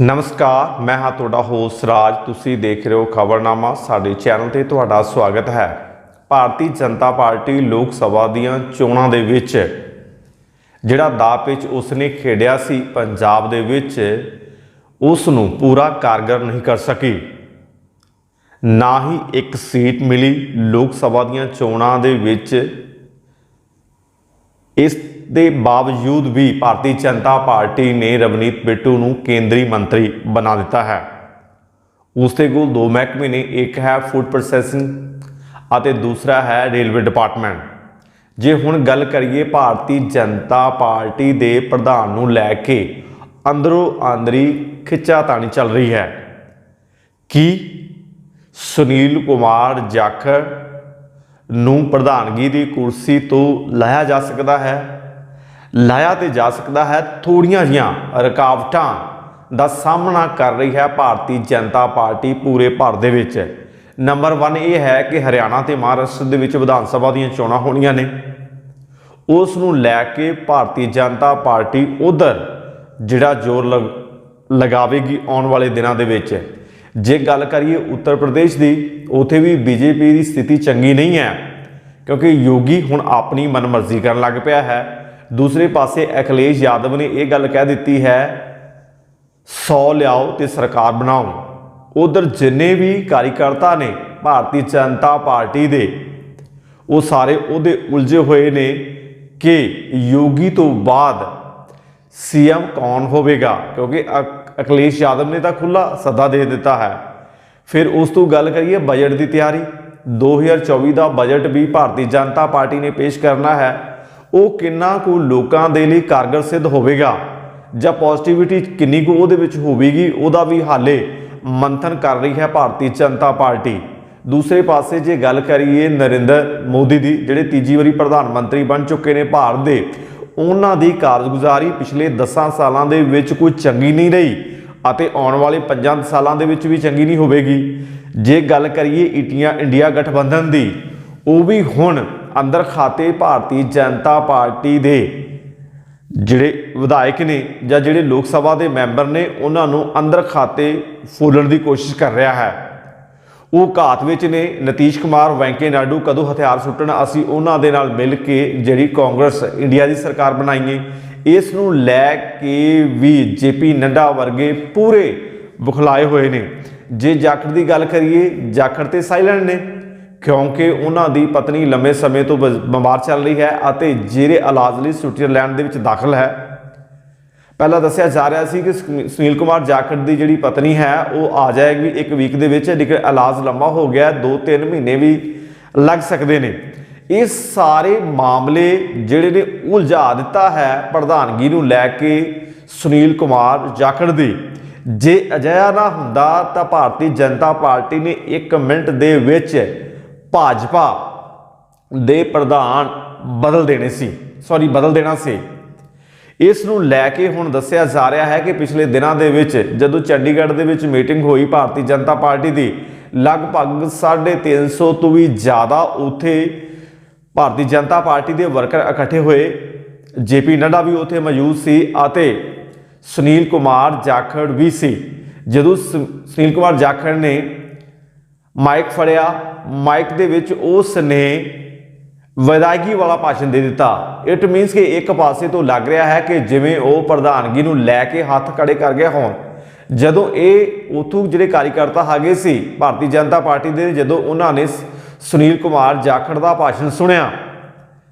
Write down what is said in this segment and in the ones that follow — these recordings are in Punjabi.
ਨਮਸਕਾਰ, ਮੈਂ ਹਾਂ ਤੁਹਾਡਾ ਹੋਸਟ ਰਾਜ। ਤੁਸੀਂ ਦੇਖ ਰਹੇ ਹੋ ਖਬਰਨਾਮਾ। ਸਾਡੇ ਚੈਨਲ ਤੇ ਤੁਹਾਡਾ ਸਵਾਗਤ ਹੈ। ਭਾਰਤੀ ਜਨਤਾ ਪਾਰਟੀ ਲੋਕ ਸਭਾ ਦੀਆਂ ਚੋਣਾਂ ਦੇ ਵਿੱਚ, ਜਿਹੜਾ ਦਾ ਪਿਚ ਉਸਨੇ ਖੇਡਿਆ ਸੀ ਪੰਜਾਬ ਦੇ ਵਿੱਚ ਉਸ ਨੂੰ ਪੂਰਾ ਕਾਰਗਰ ਨਹੀਂ ਕਰ ਸਕੀ। ਨਾ ਹੀ ਇੱਕ ਸੀਟ ਮਿਲੀ ਲੋਕ ਸਭਾ ਦੀਆਂ ਚੋਣਾਂ ਦੇ ਵਿੱਚ। ਇਸ ਦੇ ਬਾਵਜੂਦ ਵੀ ਭਾਰਤੀ ਜਨਤਾ ਪਾਰਟੀ ਨੇ ਰਵਨੀਤ ਬਿੱਟੂ ਨੂੰ ਕੇਂਦਰੀ ਮੰਤਰੀ ਬਣਾ ਦਿੱਤਾ ਹੈ। ਉਸ ਦੇ ਕੋਲ ਦੋ ਮਹਿਕਮੇ ਨੇ, ਇੱਕ ਹੈ ਫੂਡ ਪ੍ਰੋਸੈਸਿੰਗ ਅਤੇ ਦੂਸਰਾ ਹੈ ਰੇਲਵੇ ਡਿਪਾਰਟਮੈਂਟ। ਜੇ ਹੁਣ ਗੱਲ ਕਰੀਏ ਭਾਰਤੀ ਜਨਤਾ ਪਾਰਟੀ ਦੇ ਪ੍ਰਧਾਨ ਨੂੰ ਲੈ ਕੇ ਅੰਦਰੋਂ ਅੰਦਰੀ ਖਿੱਚਾਤਾਣੀ ਚੱਲ ਰਹੀ ਹੈ, ਕੀ ਸੁਨੀਲ ਕੁਮਾਰ ਜਾਖੜ ਨੂੰ ਪ੍ਰਧਾਨਗੀ ਦੀ ਕੁਰਸੀ ਤੋਂ ਲਾਇਆ ਜਾ ਸਕਦਾ ਹੈ? ਲਾਇਆ ਤੇ ਜਾ ਸਕਦਾ ਹੈ। ਥੋੜੀਆਂ ਜੀਆਂ ਰੁਕਾਵਟਾਂ ਦਾ ਸਾਹਮਣਾ ਕਰ ਰਹੀ ਹੈ ਭਾਰਤੀ ਜਨਤਾ ਪਾਰਟੀ ਪੂਰੇ ਭਾਰਤ ਦੇ ਵਿੱਚ। ਨੰਬਰ 1 ਇਹ ਹੈ ਕਿ ਹਰਿਆਣਾ ਤੇ ਮਹਾਰਾਸ਼ਟਰ ਦੇ ਵਿੱਚ ਵਿਧਾਨ ਸਭਾ ਦੀਆਂ ਚੋਣਾਂ ਹੋਣੀਆਂ ਨੇ। ਉਸ ਨੂੰ ਲੈ ਕੇ ਭਾਰਤੀ ਜਨਤਾ ਪਾਰਟੀ ਉਧਰ ਜਿਹੜਾ ਜ਼ੋਰ ਲਗ- ਲਗਾਵੇਗੀ ਆਉਣ ਵਾਲੇ ਦਿਨਾਂ ਦੇ ਵਿੱਚ। ਜੇ ਗੱਲ ਕਰੀਏ ਉੱਤਰ ਪ੍ਰਦੇਸ਼ ਦੀ, ਉਥੇ ਵੀ ਬੀਜੇਪੀ ਦੀ ਸਥਿਤੀ ਚੰਗੀ ਨਹੀਂ ਹੈ। ਕਿਉਂਕਿ ਯੋਗੀ ਹੁਣ ਆਪਣੀ ਮਨਮਰਜ਼ੀ ਕਰਨ ਲੱਗ ਪਿਆ ਹੈ। ਦੂਸਰੇ ਪਾਸੇ ਅਖਿਲੇਸ਼ ਯਾਦਵ ਨੇ ਇਹ ਗੱਲ ਕਹਿ ਦਿੱਤੀ ਹੈ 100 ਲਿਆਓ ਤੇ ਸਰਕਾਰ ਬਣਾਓ। ਉਧਰ ਜਿੰਨੇ ਵੀ ਕਾਰਜਕਰਤਾ ਨੇ ਭਾਰਤੀ ਜਨਤਾ ਪਾਰਟੀ ਦੇ, ਉਹ ਸਾਰੇ ਉਹਦੇ ਉਲਝੇ ਹੋਏ ਨੇ ਕਿ ਯੋਗੀ ਤੋਂ ਬਾਅਦ ਸੀਐਮ ਕੌਣ ਹੋਵੇਗਾ? ਕਿਉਂਕਿ ਅਕ- ਅਖਿਲੇਸ਼ ਯਾਦਵ ਨੇ ਤਾਂ ਖੁੱਲਾ ਸੱਦਾ ਦੇ ਦਿੱਤਾ ਹੈ। ਫਿਰ ਉਸ ਤੋਂ ਗੱਲ ਕਰੀਏ ਬਜਟ ਦੀ ਤਿਆਰੀ। 2024 ਦਾ ਬਜਟ ਵੀ ਭਾਰਤੀ ਜਨਤਾ ਪਾਰਟੀ ਨੇ ਪੇਸ਼ ਕਰਨਾ ਹੈ। ਉਹ ਕਿੰਨਾ ਕੁ ਲੋਕਾਂ ਦੇ ਲਈ ਕਾਰਗਰ ਸਿੱਧ ਹੋਵੇਗਾ? ਜਾਂ ਪੋਜ਼ਿਟਿਵਿਟੀ ਕਿੰਨੀ ਕੁ ਉਹਦੇ ਵਿੱਚ ਹੋਵੇਗੀ? ਉਹਦਾ ਵੀ ਹਾਲੇ ਮੰਥਨ ਕਰ ਰਹੀ ਹੈ ਭਾਰਤੀ ਜਨਤਾ ਪਾਰਟੀ। ਦੂਸਰੇ ਪਾਸੇ ਜੇ ਗੱਲ ਕਰੀਏ ਨਰਿੰਦਰ ਮੋਦੀ ਦੀ, ਜਿਹੜੇ ਤੀਜੀ ਵਾਰੀ ਪ੍ਰਧਾਨ ਮੰਤਰੀ ਬਣ ਚੁੱਕੇ ਨੇ ਭਾਰਤ ਦੇ, ਉਹਨਾਂ ਦੀ ਕਾਰਗੁਜ਼ਾਰੀ ਪਿਛਲੇ 10 ਸਾਲਾਂ ਦੇ ਵਿੱਚ ਕੋਈ ਚੰਗੀ ਨਹੀਂ ਰਹੀ ਅਤੇ ਆਉਣ ਵਾਲੇ 5 ਸਾਲਾਂ ਦੇ ਵਿੱਚ ਵੀ ਚੰਗੀ ਨਹੀਂ ਹੋਵੇਗੀ। ਜੇ ਗੱਲ ਕਰੀਏ ਇੰਡੀਆ ਇੰਡੀਆ ਗਠਬੰਧਨ ਦੀ, ਉਹ ਵੀ ਹੁਣ ਅੰਦਰ ਖਾਤੇ ਭਾਰਤੀ ਜਨਤਾ ਪਾਰਟੀ ਦੇ ਜਿਹੜੇ ਵਿਧਾਇਕ ਨੇ ਜਾਂ ਜਿਹੜੇ ਲੋਕ ਸਭਾ ਦੇ ਮੈਂਬਰ ਨੇ, ਉਹਨਾਂ ਨੂੰ ਅੰਦਰ ਖਾਤੇ ਫੋਲਣ ਦੀ ਕੋਸ਼ਿਸ਼ ਕਰ ਰਿਹਾ ਹੈ। ਉਹ ਘਾਤ ਵਿੱਚ ਨੇ। ਨਤੀਸ਼ ਕੁਮਾਰ ਵੈਂਕੇ ਨਾਇਡੂ ਕਦੋਂ ਹਥਿਆਰ ਸੁੱਟਣ, ਅਸੀਂ ਉਹਨਾਂ ਦੇ ਨਾਲ ਮਿਲ ਕੇ ਜਿਹੜੀ ਕਾਂਗਰਸ ਇੰਡੀਆ ਦੀ ਸਰਕਾਰ ਬਣਾਈਏ ਇਸ ਨੂੰ ਲੈ ਕੇ ਵੀ ਜੇਪੀ ਨੱਡਾ ਵਰਗੇ ਪੂਰੇ ਬੁਖਲਾਏ ਹੋਏ ਨੇ। ਜੇ ਜਾਖੜ ਦੀ ਗੱਲ ਕਰੀਏ, ਜਾਖੜ ਤੇ ਸਾਇਲੈਂਟ ਨੇ। ਕਿਉਂਕਿ ਉਹਨਾਂ ਦੀ ਪਤਨੀ ਲੰਮੇ ਸਮੇਂ ਤੋਂ ਬ- ਬਿਮਾਰ ਚੱਲ ਰਹੀ ਹੈ ਅਤੇ ਜੇਰੇ ਇਲਾਜ ਲਈ ਸਵਿਟਜ਼ਰਲੈਂਡ ਦੇ ਵਿੱਚ ਦਾਖਲ ਹੈ। ਪਹਿਲਾਂ ਦੱਸਿਆ ਜਾ ਰਿਹਾ ਸੀ ਕਿ ਸੁਨੀਲ ਕੁਮਾਰ ਜਾਖੜ ਦੀ ਜਿਹੜੀ ਪਤਨੀ ਹੈ, ਉਹ ਆ ਜਾਏਗੀ ਇੱਕ ਵੀਕ ਦੇ ਵਿੱਚ, ਲੇਕਿਨ ਇਲਾਜ ਲੰਮਾ ਹੋ ਗਿਆ 2-3 ਮਹੀਨੇ ਵੀ ਲੱਗ ਸਕਦੇ ਨੇ। ਇਹ ਸਾਰੇ ਮਾਮਲੇ ਜਿਹੜੇ ਨੇ ਉਲਝਾ ਦਿੱਤਾ ਹੈ ਪ੍ਰਧਾਨਗੀ ਨੂੰ ਲੈ ਕੇ ਸੁਨੀਲ ਕੁਮਾਰ ਜਾਖੜ ਦੀ। ਜੇ ਅਜਿਹਾ ਨਾ ਹੁੰਦਾ ਤਾਂ ਭਾਰਤੀ ਜਨਤਾ ਪਾਰਟੀ ਨੇ 1 ਮਿੰਟ ਦੇ ਵਿੱਚ ਭਾਜਪਾ ਦੇ ਪ੍ਰਧਾਨ ਬਦਲ ਦੇਣੇ ਸੀ ਸੌਰੀ ਬਦਲ ਦੇਣਾ ਸੀ। ਇਸ ਨੂੰ ਲੈ ਕੇ ਹੁਣ ਦੱਸਿਆ ਜਾ ਰਿਹਾ ਹੈ ਕਿ ਪਿਛਲੇ ਦਿਨਾਂ ਦੇ ਵਿੱਚ ਜਦੋਂ ਚੰਡੀਗੜ੍ਹ ਦੇ ਵਿੱਚ ਮੀਟਿੰਗ ਹੋਈ ਭਾਰਤੀ ਜਨਤਾ ਪਾਰਟੀ ਦੀ, ਲਗਭਗ 350 ਤੋਂ ਵੀ ਜ਼ਿਆਦਾ ਉਥੇ ਭਾਰਤੀ ਜਨਤਾ ਪਾਰਟੀ ਦੇ ਵਰਕਰ ਇਕੱਠੇ ਹੋਏ। ਜੇਪੀ ਨੱਡਾ ਵੀ ਉਥੇ ਮੌਜੂਦ ਸੀ ਅਤੇ ਸੁਨੀਲ ਕੁਮਾਰ ਜਾਖੜ ਵੀ ਸੀ। ਜਦੋਂ ਸੁ- ਸੁਨੀਲ ਕੁਮਾਰ ਜਾਖੜ ਨੇ ਮਾਈਕ ਫੜਿਆ, ਮਾਈਕ ਦੇ ਵਿੱਚ ਉਸ ਨੇ ਵਿਦਾਇਗੀ ਵਾਲਾ ਭਾਸ਼ਣ ਦੇ ਦਿੱਤਾ। ਇਟ ਮੀਨਸ ਕਿ ਇੱਕ ਪਾਸੇ ਤੋਂ ਲੱਗ ਰਿਹਾ ਹੈ ਕਿ ਜਿਵੇਂ ਉਹ ਪ੍ਰਧਾਨਗੀ ਨੂੰ ਲੈ ਕੇ ਹੱਥ ਖੜੇ ਕਰ ਗਏ ਹੋਣ। ਜਦੋਂ ਇਹ ਉਥੋਂ ਜਿਹੜੇ ਕਾਰਜਕਰਤਾ ਹੈਗੇ ਸੀ, ਭਾਰਤੀ ਜਨਤਾ ਪਾਰਟੀ ਦੇ, ਜਦੋਂ ਉਹਨਾਂ ਨੇ ਸ- ਸੁਨੀਲ ਕੁਮਾਰ ਜਾਖੜ ਦਾ ਭਾਸ਼ਣ ਸੁਣਿਆ,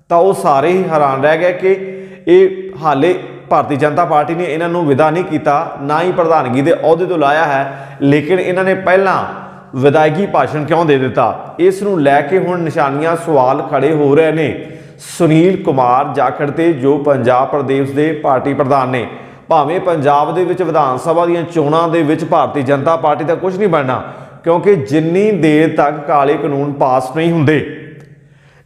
ਤਾਂ ਉਹ ਸਾਰੇ ਹੀ ਹੈਰਾਨ ਰਹਿ ਗਏ ਕਿ ਇਹ ਹਾਲੇ ਭਾਰਤੀ ਜਨਤਾ ਪਾਰਟੀ ਨੇ ਇਹਨਾਂ ਨੂੰ ਵਿਦਾ ਨਹੀਂ ਕੀਤਾ, ਨਾ ਹੀ ਪ੍ਰਧਾਨਗੀ ਦੇ ਅਹੁਦੇ ਤੋਂ ਲਾਇਆ ਹੈ। ਲੇਕਿਨ ਇਹਨਾਂ ਨੇ ਪਹਿਲਾਂ ਵਿਦਾਇਗੀ ਭਾਸ਼ਣ ਕਿਉਂ ਦੇ ਦਿੱਤਾ? ਇਸ ਨੂੰ ਲੈ ਕੇ ਹੁਣ ਨਿਸ਼ਾਨੀਆਂ ਸਵਾਲ ਖੜੇ ਹੋ ਰਹੇ ਨੇ। ਸੁਨੀਲ ਕੁਮਾਰ ਜਾਖੜ ਤੇ ਜੋ ਪੰਜਾਬ ਪ੍ਰਦੇਸ਼ ਦੇ ਪਾਰਟੀ ਪ੍ਰਧਾਨ ਨੇ। ਭਾਵੇਂ ਪੰਜਾਬ ਦੇ ਵਿੱਚ ਵਿਧਾਨ ਸਭਾ ਦੀਆਂ ਚੋਣਾਂ ਦੇ ਵਿੱਚ ਭਾਰਤੀ ਜਨਤਾ ਪਾਰਟੀ ਦਾ ਕੁਝ ਨਹੀਂ ਬਣਨਾ, ਕਿਉਂਕਿ ਜਿੰਨੀ ਦੇਰ ਤੱਕ ਕਾਲੇ ਕਾਨੂੰਨ ਪਾਸ ਨਹੀਂ ਹੁੰਦੇ,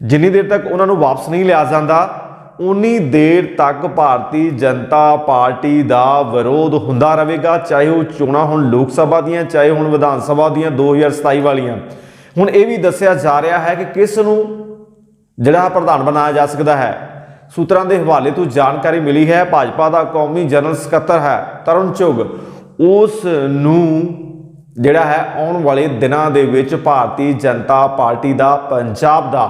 ਜਿੰਨੀ ਦੇਰ ਤੱਕ ਉਹਨਾਂ ਨੂੰ ਵਾਪਸ ਨਹੀਂ ਲਿਆ ਜਾਂਦਾ ਉਨੀ ਦੇਰ ਤੱਕ ਭਾਰਤੀ ਜਨਤਾ ਪਾਰਟੀ ਦਾ ਵਿਰੋਧ ਹੁੰਦਾ ਰਹੇਗਾ, ਚਾਹੇ ਉਹ ਚੋਣਾਂ ਹੁਣ ਲੋਕ ਸਭਾ ਦੀਆਂ, ਚਾਹੇ ਹੁਣ ਵਿਧਾਨ ਸਭਾ ਦੀਆਂ 2027 ਵਾਲੀਆਂ। ਹੁਣ ਇਹ ਵੀ ਦੱਸਿਆ ਜਾ ਰਿਹਾ ਹੈ ਕਿ ਕਿਸ ਨੂੰ ਜਿਹੜਾ ਪ੍ਰਧਾਨ ਬਣਾਇਆ ਜਾ ਸਕਦਾ ਹੈ, ਸੂਤਰਾਂ ਦੇ ਹਵਾਲੇ ਤੋਂ ਜਾਣਕਾਰੀ ਮਿਲੀ ਹੈ, ਭਾਜਪਾ ਦਾ ਕੌਮੀ ਜਨਰਲ ਸਕੱਤਰ ਹੈ ਤਰੁਣ ਚੁਗ। ਉਸ ਨੂੰ ਜਿਹੜਾ ਹੈ, ਆਉਣ ਵਾਲੇ ਦਿਨਾਂ ਦੇ ਵਿੱਚ ਭਾਰਤੀ ਜਨਤਾ ਪਾਰਟੀ ਦਾ ਪੰਜਾਬ ਦਾ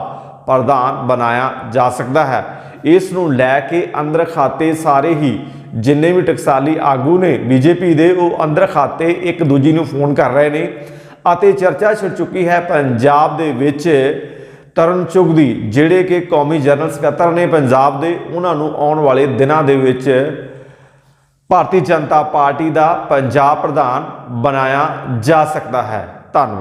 ਪ੍ਰਧਾਨ ਬਣਾਇਆ ਜਾ ਸਕਦਾ ਹੈ। ਇਸ ਨੂੰ ਲੈ ਕੇ ਅੰਦਰ ਖਾਤੇ ਸਾਰੇ ਹੀ ਜਿੰਨੇ ਵੀ ਟਕਸਾਲੀ ਆਗੂ ਨੇ, ਬੀਜੇਪੀ ਦੇ, ਉਹ ਅੰਦਰ ਖਾਤੇ ਇੱਕ ਦੂਜੀ ਨੂੰ ਫੋਨ ਕਰ ਰਹੇ ਨੇ ਅਤੇ ਚਰਚਾ ਛਿੜ ਚੁੱਕੀ ਹੈ ਪੰਜਾਬ ਦੇ ਵਿੱਚ ਤਰਨ ਚੁੱਗ ਦੀ, ਜਿਹੜੇ ਕਿ ਕੌਮੀ ਜਨਰਲ ਸਕੱਤਰ ਨੇ ਪੰਜਾਬ ਦੇ, ਉਹਨਾਂ ਨੂੰ ਆਉਣ ਵਾਲੇ ਦਿਨਾਂ ਦੇ ਵਿੱਚ ਭਾਰਤੀ ਜਨਤਾ ਪਾਰਟੀ ਦਾ ਪੰਜਾਬ ਪ੍ਰਧਾਨ ਬਣਾਇਆ ਜਾ ਸਕਦਾ ਹੈ। ਧੰਨਵਾਦ।